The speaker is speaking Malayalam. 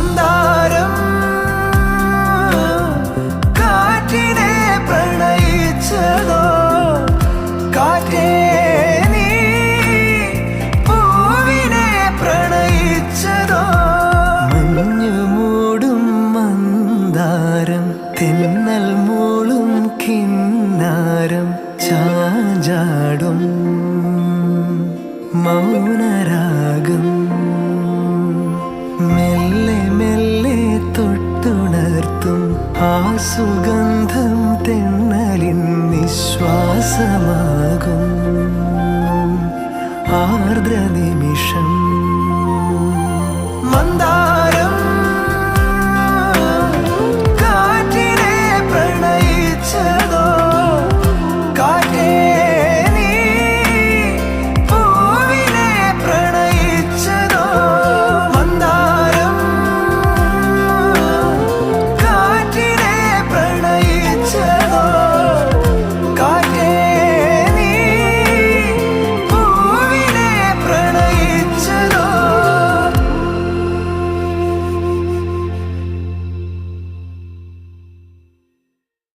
മന്ദാരം കാറ്റിനെ പ്രണയിച്ചതോ? പൂവിനെ പ്രണയിച്ചതോ? മഞ്ഞു മൂടും മന്ദാരം തിന്നൽ മൂളും കിന്നാരം ചാഞ്ചാടും മൗനരാഗം ആ സുഗന്ധം തെണ്ണലിൻ നിശ്വാസമാകും. ആർദ്ര നിമിഷം